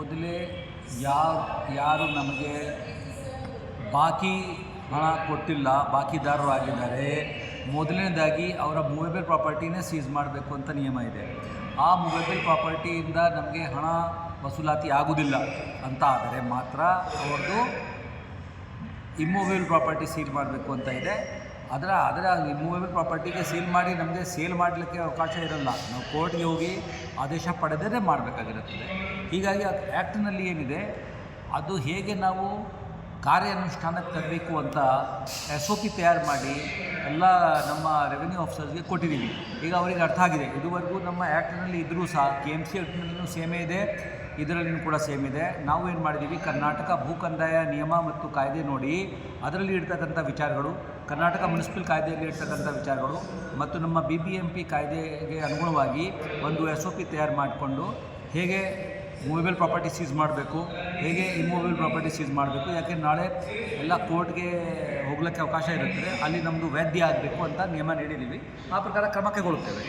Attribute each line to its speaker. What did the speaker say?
Speaker 1: ಮೊದಲೇ ಯಾರು ಯಾರು ನಮಗೆ ಬಾಕಿ ಹಣ ಕೊಟ್ಟಿಲ್ಲ, ಬಾಕಿದಾರರು ಆಗಿದ್ದಾರೆ, ಮೊದಲನೇದಾಗಿ ಅವರ ಮೂವೇಬಲ್ ಪ್ರಾಪರ್ಟಿನೇ ಸೀಸ್ ಮಾಡಬೇಕು ಅಂತ ನಿಯಮ ಇದೆ. ಆ ಮೂವೇಬಲ್ ಪ್ರಾಪರ್ಟಿಯಿಂದ ನಮಗೆ ಹಣ ವಸೂಲಾತಿ ಆಗುವುದಿಲ್ಲ ಅಂತ ಆದರೆ ಮಾತ್ರ ಅವರದು ಇಮ್ಮೂವೇಬಲ್ ಪ್ರಾಪರ್ಟಿ ಸೀಲ್ ಮಾಡಬೇಕು ಅಂತ ಇದೆ. ಅದರ ಅದರ ಇಮ್ಮೂವೇಬಲ್ ಪ್ರಾಪರ್ಟಿಗೆ ಸೀಲ್ ಮಾಡಿ ನಮಗೆ ಸೇಲ್ ಮಾಡಲಿಕ್ಕೆ ಅವಕಾಶ ಇರಲ್ಲ. ನಾವು ಕೋರ್ಟ್ಗೆ ಹೋಗಿ ಆದೇಶ ಪಡೆದೇ ಮಾಡಬೇಕಾಗಿರುತ್ತದೆ. ಹೀಗಾಗಿ ಆ ಆ್ಯಕ್ಟ್ನಲ್ಲಿ ಏನಿದೆ, ಅದು ಹೇಗೆ ನಾವು ಕಾರ್ಯಾನುಷ್ಠಾನಕ್ಕೆ ತರಬೇಕು ಅಂತ ಎಸ್ ಒ ಪಿ ತಯಾರು ಮಾಡಿ ಎಲ್ಲ ನಮ್ಮ ರೆವೆನ್ಯೂ ಆಫೀಸರ್ಸ್ಗೆ ಕೊಟ್ಟಿದ್ದೀವಿ. ಈಗ ಅವರಿಗೆ ಅರ್ಥ ಆಗಿದೆ. ಇದುವರೆಗೂ ನಮ್ಮ ಆ್ಯಕ್ಟ್ನಲ್ಲಿ ಇದ್ದರೂ ಸಹ ಕೆ ಎಂ ಸಿ ಆ್ಯಕ್ಟ್ನಲ್ಲೂ ಸೇಮೇ ಇದೆ ಇದರಲ್ಲಿಯೂ ಕೂಡ ಸೇಮ್ ಇದೆ. ನಾವು ಏನು ಮಾಡಿದ್ದೀವಿ, ಕರ್ನಾಟಕ ಭೂ ಕಂದಾಯ ನಿಯಮ ಮತ್ತು ಕಾಯ್ದೆ ನೋಡಿ, ಅದರಲ್ಲಿ ಇರ್ತಕ್ಕಂಥ ವಿಚಾರಗಳು, ಕರ್ನಾಟಕ ಮುನ್ಸಿಪಲ್ ಕಾಯ್ದೆಯಲ್ಲಿ ಇರ್ತಕ್ಕಂಥ ವಿಚಾರಗಳು ಮತ್ತು ನಮ್ಮ ಬಿ ಬಿ ಎಂ ಪಿ ಕಾಯ್ದೆಗೆ ಅನುಗುಣವಾಗಿ ಒಂದು ಎಸ್ ಒ ಪಿ ತಯಾರು ಮಾಡಿಕೊಂಡು ಹೇಗೆ ಮೂವೇಬಲ್ ಪ್ರಾಪರ್ಟಿ ಸೀಸ್ ಮಾಡಬೇಕು. ಹೇಗೆ ಇಮ್ಮೂವೇಬಲ್ ಪ್ರಾಪರ್ಟಿ ಸೀಸ್ ಮಾಡಬೇಕು? ಯಾಕೆ ನಾಳೆ ಎಲ್ಲ ಕೋರ್ಟ್ಗೆ ಹೋಗ್ಲಿಕ್ಕೆ ಅವಕಾಶ ಇರುತ್ತೆ ಅಲ್ಲಿ ನಮ್ಮದು ವೈದ್ಯ ಆಗಬೇಕು ಅಂತ ನಿಯಮ ನೀಡಿದ್ದೀವಿ. ಆ ಪ್ರಕಾರ ಕ್ರಮ ಕೈಗೊಳ್ಳುತ್ತೇವೆ.